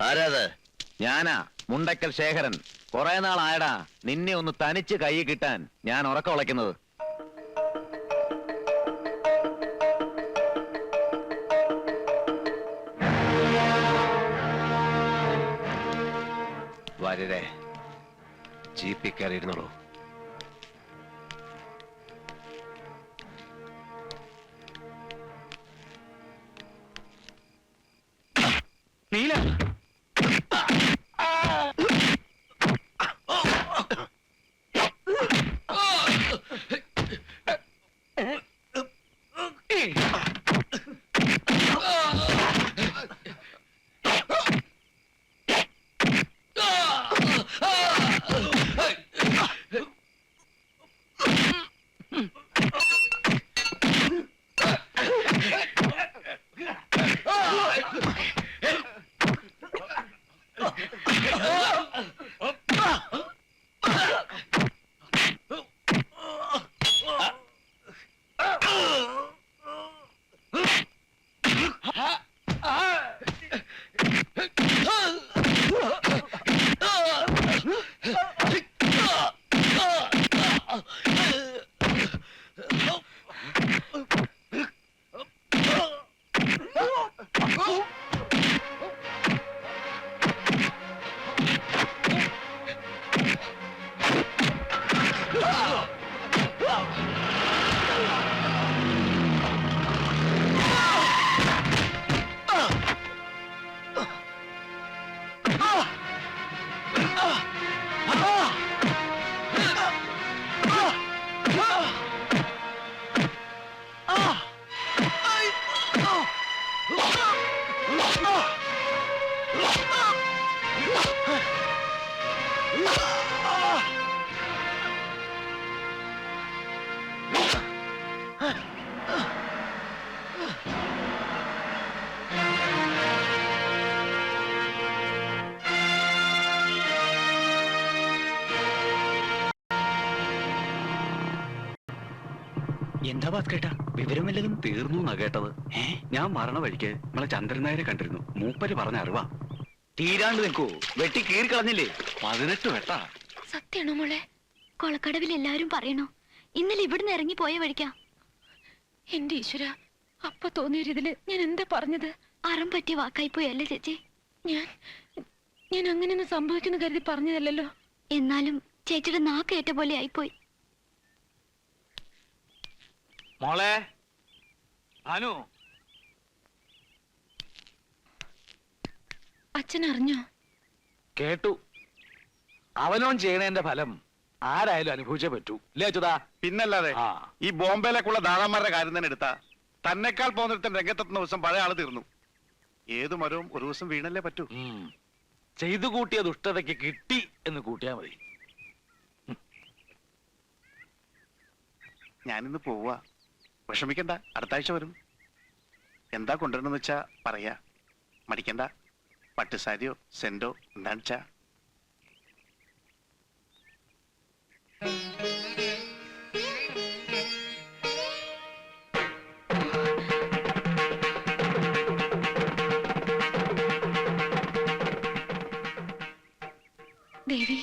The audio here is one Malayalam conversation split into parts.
ആരാത്? ഞാനാ മുണ്ടക്കൽ ശേഖരൻ. കുറെ നാളായടാ നിന്നെ ഒന്ന് തനിച്ച് കൈ കിട്ടാൻ ഞാൻ ഉറക്കം ഉളയ്ക്കുന്നത്. വരരെ ജീപ്പിൽ കയറിയിരുന്നുള്ളൂ എന്താ ഭാസ്കേട്ടാ വിവരം വല്ലതും തീർന്നു എന്നാ കേട്ടത്. ഞാൻ മരണ വഴിക്ക് നമ്മളെ ചന്ദ്രൻ നായരെ കണ്ടിരുന്നു. മൂപ്പര് പറഞ്ഞ അറിവാ. തീരാണ്ട് നിൽക്കൂ. വെട്ടി കീറി കീറിക്കളഞ്ഞില്ലേ പതിനെട്ട് വെട്ടാ. സത്യാണോ മോളെ? കൊളക്കടവിൽ എല്ലാരും പറയണോ? ഇന്നലെ ഇവിടുന്ന് ഇറങ്ങി പോയ വഴിക്കാ? എന്റെ ഈശ്വര അപ്പൊ തോന്നിയൊരിതിൽ ഞാൻ എന്താ പറഞ്ഞത്? അറം പറ്റിയ വാക്കായി പോയി അല്ലേ ചേച്ചി? ഞാൻ ഞാൻ അങ്ങനെയൊന്നും സംഭവിക്കുന്നു കരുതി പറഞ്ഞതല്ലല്ലോ. എന്നാലും ചേച്ചിയുടെ നാക്കേറ്റ പോലെ ആയിപ്പോയി. മോളെ? അനു? അച്ഛൻ അറിഞ്ഞോ കേട്ടു. അവനോൻ ചെയ്യണേന്റെ ഫലം ആരായാലും അനുഭവിച്ചേ പറ്റൂ. ഇല്ലേ അച്യുതാ? പിന്നല്ലാതെ ആ. ഈ ബോംബെയിലേക്കുള്ള ദാദാമാരുടെ കാര്യം തന്നെ എടുത്താ. തന്നെക്കാൾ പോകുന്നിടത്തും രംഗത്തെത്തുന്ന ദിവസം പഴയ ആൾ തീർന്നു. ഏതു മരവും ഒരു ദിവസം വീണല്ലേ പറ്റൂ. ഉം. ചെയ്തു കൂട്ടിയ ദുഷ്ടതയ്ക്ക് കിട്ടി എന്ന് കൂട്ടിയാ മതി. ഞാനിന്ന് പോവാ. വിഷമിക്കണ്ട. അടുത്ത ആഴ്ച വരും. എന്താ കൊണ്ടുവരണമെന്ന് വെച്ചാ പറയാ. മടിക്കണ്ട. പട്ടുസാരിയോ സെന്റോ എന്താണെന്ന് വെച്ചാ ദേവി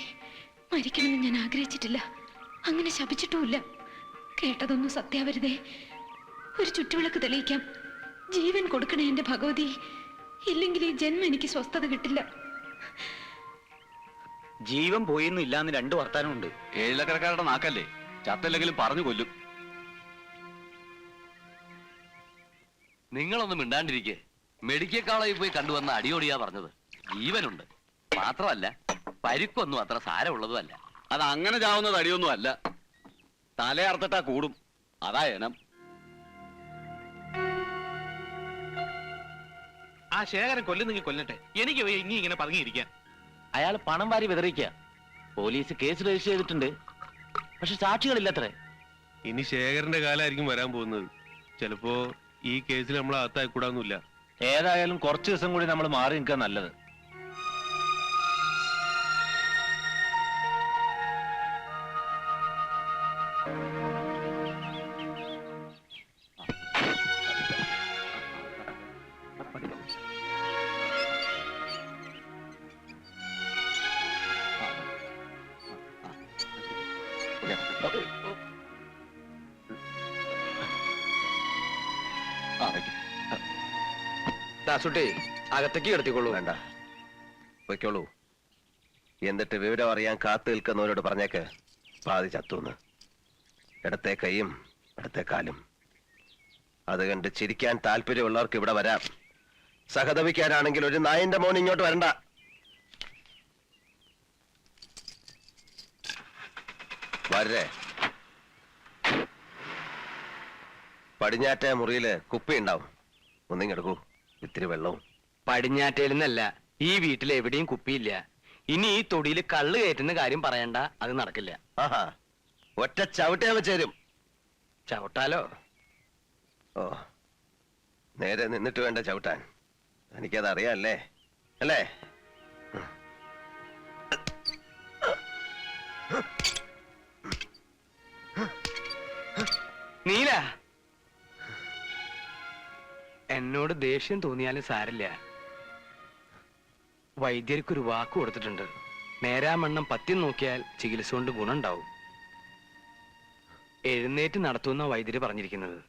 മരിക്കണമെന്ന് ഞാൻ ആഗ്രഹിച്ചിട്ടില്ല. അങ്ങനെ ശപിച്ചിട്ടുമില്ല. കേട്ടതൊന്നും സത്യാവരുതേ. ഒരു ചുറ്റുവിളക്ക് തെളിയിക്കാം. ജീവൻ കൊടുക്കണേ എന്റെ ഭഗവതി. ഇല്ലെങ്കിൽ ഈ ജന്മം എനിക്ക് സ്വസ്ഥത കിട്ടില്ല. ജീവൻ പോയെന്നും ഇല്ലാന്ന് രണ്ടു വർത്താനമുണ്ട്. ഏഴിലക്കരക്കാരുടെ നാക്കല്ലേ? ചത്തല്ലെങ്കിലും പറഞ്ഞു കൊല്ലും. നിങ്ങളൊന്നും മിണ്ടാണ്ടിരിക്കെ. മെഡിക്കൽ കോളേജിൽ പോയി കണ്ടുവന്ന അടിയോടിയാ പറഞ്ഞത്. ജീവനുണ്ട്. മാത്രമല്ല പരിക്കൊന്നും അത്ര സാരമുള്ളതുമല്ല. അത് അങ്ങനെ ചാവുന്നത് അടിയൊന്നും അല്ല തലയർത്തിട്ടാ കൂടും. അതാ ഇനം. ആ ശേഖരൻ കൊല്ലുന്നെങ്കിൽ കൊല്ലട്ടെ. എനിക്ക് വയ്യ ഇനി ഇങ്ങനെ പതുങ്ങിയിരിക്കാൻ. അയാൾ പണം വാരി വിതറിക്ക പോലീസ് കേസ് രജിസ്റ്റർ ചെയ്തിട്ടുണ്ട്. പക്ഷെ സാക്ഷികളില്ലത്രേ. ഇനി ശേഖരന്റെ കാലമായിരിക്കും വരാൻ പോകുന്നത്. ചിലപ്പോ ഈ കേസിൽ നമ്മൾ അകത്തായിക്കൂടാന്നില്ല ഏതായാലും കുറച്ച് ദിവസം കൂടി നമ്മൾ മാറി നിൽക്കാൻ നല്ലത്. ദാസുട്ടി അകത്തേക്ക് കിടത്തിക്കൊള്ളൂ വേണ്ട. പൊയ്ക്കോളൂ എന്നിട്ട് വിവരം അറിയാൻ കാത്തു നിൽക്കുന്നവരോട് പറഞ്ഞേക്ക്. പാതി ചത്തുന്ന്. ഇടത്തെ കൈയും ഇടത്തെ കാലും. അത് കണ്ട് ചിരിക്കാൻ താല്പര്യമുള്ളവർക്ക് ഇവിടെ വരാം. സഹതപിക്കാനാണെങ്കിൽ ഒരു നായന്റെ മോൻ ഇങ്ങോട്ട് വരണ്ട. വരേ പടിഞ്ഞാറ്റ മുറിയിൽ കുപ്പി ഉണ്ടാവും ഒന്നിങ്ങെടുക്കൂ ഇത്തിരി വെള്ളവും. പടിഞ്ഞാറ്റയിൽ നിന്നല്ല ഈ വീട്ടിൽ എവിടെയും കുപ്പിയില്ല. ഇനി ഈ തൊടിയിൽ കള്ള് കയറ്റുന്ന കാര്യം പറയണ്ട അത് നടക്കില്ല. ആഹാ. ഒറ്റ ചവിട്ടിയാ വെച്ചേരും ചവിട്ടാലോ? ഓ നേരെ നിന്നിട്ട് വേണ്ട ചവിട്ടാൻ. എനിക്കത് അറിയാല്ലേ അല്ലേ? നീല. എന്നോട് ദേഷ്യം തോന്നിയാലും സാരില്ല വൈദ്യർക്കൊരു വാക്ക് കൊടുത്തിട്ടുണ്ട്. നേരാമണ്ണം പത്തി നോക്കിയാൽ ചികിത്സ കൊണ്ട് ഗുണമുണ്ടാവും. എഴുന്നേറ്റ് നടത്തുന്ന വൈദ്യര് പറഞ്ഞിരിക്കുന്നത്.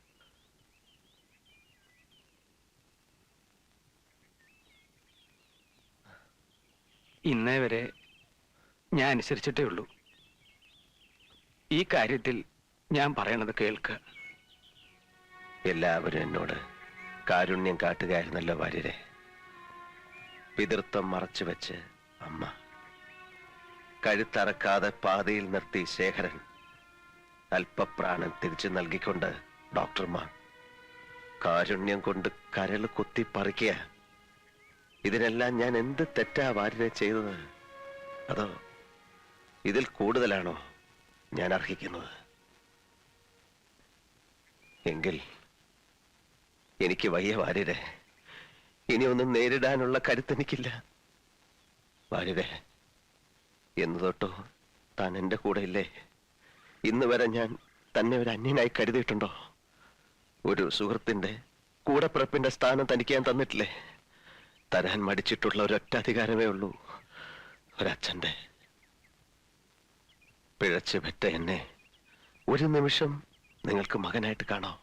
ഇന്നേ വരെ ഞാൻ അനുസരിച്ചിട്ടേ ഉള്ളൂ. ഈ കാര്യത്തിൽ ഞാൻ പറയണത് കേൾക്ക്. എല്ലാവരും എന്നോട് കാരുണ്യം കാട്ടുകയായിരുന്നല്ലോ ഭാര്യരെ പിതൃത്വം മറച്ചു വെച്ച് അമ്മ. കഴുത്തറക്കാതെ പാതയിൽ നിർത്തി ശേഖരൻ അല്പപ്രാണൻ തിരിച്ചു നൽകിക്കൊണ്ട് ഡോക്ടർമാർ കാരുണ്യം കൊണ്ട് കരൾ കുത്തി പറിക്കുക ഇതിനെല്ലാം ഞാൻ എന്ത് തെറ്റാ വാര്യരെ ചെയ്തത്? അതോ ഇതിൽ കൂടുതലാണോ ഞാൻ അർഹിക്കുന്നത്? എങ്കിൽ എനിക്ക് വയ്യ വാര്യരെ. ഇനി ഒന്നും നേരിടാനുള്ള കരുത്തെനിക്കില്ല. വാര്യരെ എന്ന് തൊട്ടോ താൻ കൂടെ ഇല്ലേ ഇന്ന് വരെ ഞാൻ തന്നെ ഒരു അന്യനായി കരുതിയിട്ടുണ്ടോ? ഒരു സുഹൃത്തിന്റെ കൂടപ്പിറപ്പിന്റെ സ്ഥാനം തനിക്ക് ഞാൻ തന്നിട്ടില്ലേ? തരാൻ മടിച്ചിട്ടുള്ള ഒരൊറ്റ അധികാരമേ ഉള്ളൂ. ഒരച്ഛന്റെ പിഴച്ചു പെറ്റ എന്നെ ഒരു നിമിഷം നിങ്ങൾക്ക് മകനായിട്ട് കാണോ.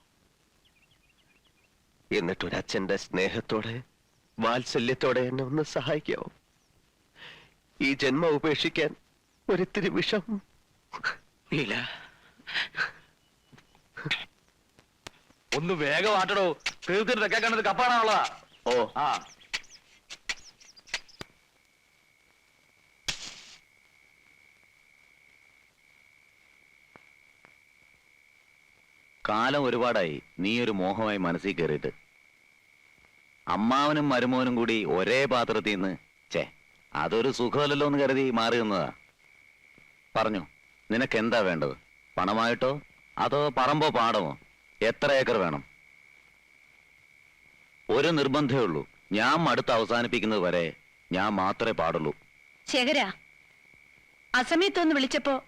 എന്നിട്ട് ഒരു അച്ഛന്റെ സ്നേഹത്തോടെ വാത്സല്യത്തോടെ എന്നെ ഒന്ന് സഹായിക്കാവോ? ഈ ജന്മം ഉപേക്ഷിക്കാൻ ഒരിത്തിരി വിഷം. ഇല്ല ഒന്ന് വേഗം ആട്ടടോ തീർത്തിട്ട് തെക്കേ കണ്ടത് കപ്പാണുള്ളതാ. ഓ. ആ. കാലം ഒരുപാടായി. നീ ഒരു മോഹമായി മനസ്സിൽ കയറിയിട്ട്. അമ്മാവനും മരുമോനും കൂടി ഒരേ പാത്രത്തിൽ നിന്ന് ചേ അതൊരു സുഖമല്ലല്ലോ എന്ന് കരുതി മാറി നിന്നതാ. പറഞ്ഞു നിനക്ക് എന്താ വേണ്ടത്? പണമായിട്ടോ? അതോ പറമ്പോ പാടമോ? എത്ര ഏക്കർ വേണം? ഒരു നിർബന്ധമേ ഉള്ളൂ. ഞാൻ മടുത്ത് അവസാനിപ്പിക്കുന്നത് വരെ ഞാൻ മാത്രമേ പാടുള്ളൂ. ശേഖര അസമയത്തൊന്ന് വിളിച്ചപ്പോ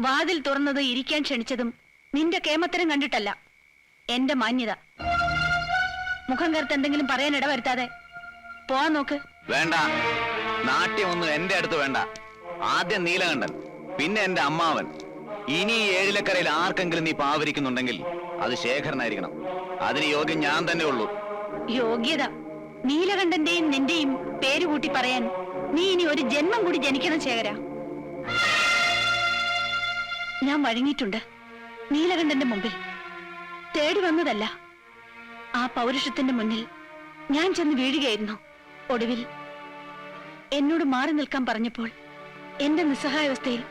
വാതിൽ തുറന്നത് ഇരിക്കാൻ ക്ഷണിച്ചതും നിന്റെ കേമത്തരം കണ്ടിട്ടല്ല. എന്റെ മാന്യത. മുഖം കറുത്ത് എന്തെങ്കിലും പറയാൻ ഇടവരുത്താതെ. പോവാൻ നോക്ക്. വേണ്ട. നാട്യമൊന്നും എന്റെ അടുത്ത് വേണ്ട. ആദ്യം നീലകണ്ഠൻ പിന്നെ എന്റെ അമ്മാവൻ. ഇനി ഏഴിലക്കരയിൽ ആർക്കെങ്കിലും നീ പാവരിക്കുന്നുണ്ടെങ്കിൽ അത് ശേഖരനായിരിക്കണം. അതിന് യോഗ്യം ഞാൻ തന്നെ ഉള്ളൂ. യോഗ്യത. നീലകണ്ഠന്റെയും നിന്റെയും പേര് കൂട്ടി പറയാൻ നീ ഇനി ഒരു ജന്മം കൂടി ജനിക്കണം ശേഖര. ഞാൻ വഴങ്ങിയിട്ടുണ്ട്. നീലകണ്ഠന്റെ മുമ്പിൽ. തേടി വന്നതല്ല. ആ പൗരുഷത്തിന്റെ മുന്നിൽ ഞാൻ ചെന്ന് വീഴുകയായിരുന്നു. ഒടുവിൽ എന്നോട് മാറി നിൽക്കാൻ പറഞ്ഞപ്പോൾ എന്റെ നിസ്സഹായാവസ്ഥയിൽ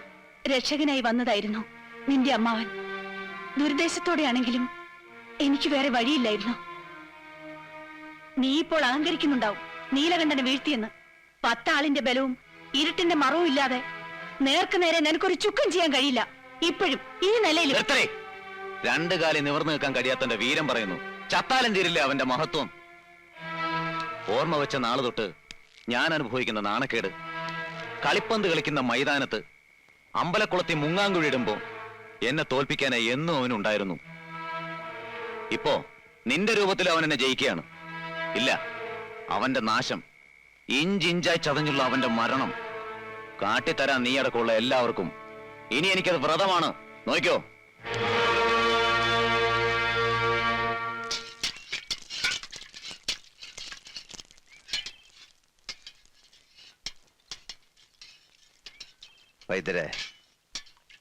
രക്ഷകനായി വന്നതായിരുന്നു നിന്റെ അമ്മാവൻ. ദുരുദ്ദേശത്തോടെയാണെങ്കിലും എനിക്ക് വേറെ വഴിയില്ലായിരുന്നു. നീ ഇപ്പോൾ അഹങ്കരിക്കുന്നുണ്ടാവും. നീലകണ്ഠനെ വീഴ്ത്തിയെന്ന്. പത്താളിന്റെ ബലവും ഇരുട്ടിന്റെ മറവും ഇല്ലാതെ നേർക്ക് നേരെ നിനക്കൊരു ചുക്കം ചെയ്യാൻ കഴിയില്ല. ഇപ്പോഴും ഈ നിലയിൽ നിർത്തലേ രണ്ടു കാലി നിവർന്നു നിൽക്കാൻ കഴിയാത്തന്റെ വീരം പറയുന്നു. ചത്താലും തീരില്ല അവന്റെ മഹത്വം. ഓർമ്മ വെച്ച നാൾ തൊട്ട് ഞാൻ അനുഭവിക്കുന്ന നാണക്കേട്. കളിപ്പന്ത് കളിക്കുന്ന മൈതാനത്ത് അമ്പലക്കുളത്തിൽ മുങ്ങാങ്കുഴിയിടുമ്പോ എന്നെ തോൽപ്പിക്കാനായി എന്നും അവനുണ്ടായിരുന്നു ഇപ്പോ നിന്റെ രൂപത്തിൽ അവൻ എന്നെ ജയിക്കുകയാണ്. ഇല്ല അവന്റെ നാശം ഇഞ്ചിഞ്ചായി ചതഞ്ഞുള്ള അവന്റെ മരണം. കാട്ടിത്തരാൻ നീ അടക്കമുള്ള എല്ലാവർക്കും ഇനി എനിക്കത് വ്രതമാണ്. നോക്കോ വൈദ്യരെ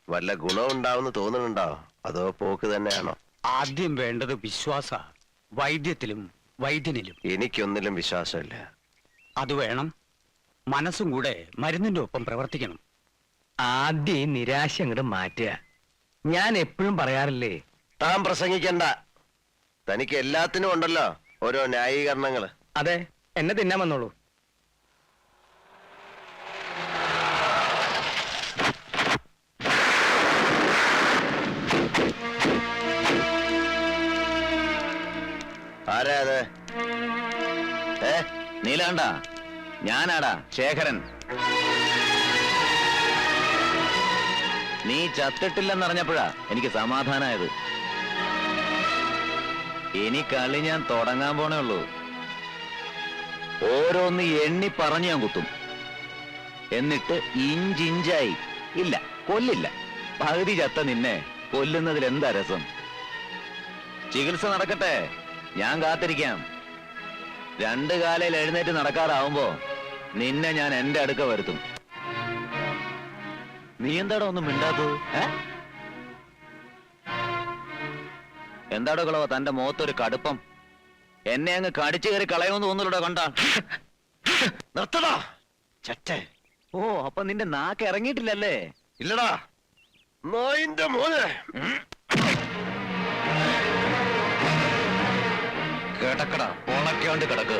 വല്ല ഗുണമുണ്ടാവുന്ന് തോന്നുന്നുണ്ടോ? അതോ പോക്ക് തന്നെയാണോ? ആദ്യം വേണ്ടത് വിശ്വാസ വൈദ്യത്തിലും വൈദ്യനിലും. എനിക്കൊന്നിലും വിശ്വാസമില്ല. അത് വേണം. മനസ്സും കൂടെ മരുന്നിന്റെ ഒപ്പം പ്രവർത്തിക്കണം. ആദ്യം ഈ നിരാശ അങ്ങോട്ട് മാറ്റുക. ഞാൻ എപ്പോഴും പറയാറില്ലേ താൻ പ്രസംഗിക്കണ്ട. തനിക്ക് എല്ലാത്തിനും ഉണ്ടല്ലോ ഓരോ ന്യായീകരണങ്ങൾ. അതെ എന്നെ തിന്നാൻ വന്നോളൂ. ആരാ അത്? ഏ നീലാണ്ടാ. ഞാനാടാ ശേഖരൻ. നീ ചത്തിട്ടില്ലെന്നറിഞ്ഞപ്പോഴാ എനിക്ക് സമാധാനായത്. ഇനി കളി ഞാൻ തുടങ്ങാൻ പോണേ ഉള്ളൂ. ഓരോന്ന് എണ്ണി പറഞ്ഞു ഞാൻ കുത്തും. എന്നിട്ട് ഇഞ്ചിഞ്ചായി. ഇല്ല കൊല്ലില്ല. പകുതി ചത്ത നിന്നെ കൊല്ലുന്നതിൽ എന്താ രസം? ചികിത്സ നടക്കട്ടെ. ഞാൻ കാത്തിരിക്കാം. രണ്ട് കാലയിൽ എഴുന്നേറ്റ് നടക്കാറാവുമ്പോ നിന്നെ ഞാൻ എന്റെ അടുക്ക വരുത്തും. നീ എന്താടോ ഒന്നും മിണ്ടാത്തത്? എന്താടോ കളവ തന്റെ മുഖത്തൊരു കടുപ്പം. എന്നെ അങ്ങ് കടിച്ചു കയറി കളയുമെന്ന് തോന്നുന്നുണ്ടോ കണ്ടാ? നിർത്തടാ. ചട്ടെ ഓ അപ്പൊ നിന്റെ നാക്ക് ഇറങ്ങിയിട്ടില്ലല്ലേ? ഇല്ലടാ. നോയിന്റെ മോനെ. കിടക്കടാ ഉണക്കാണ്ട് കിടക്ക്.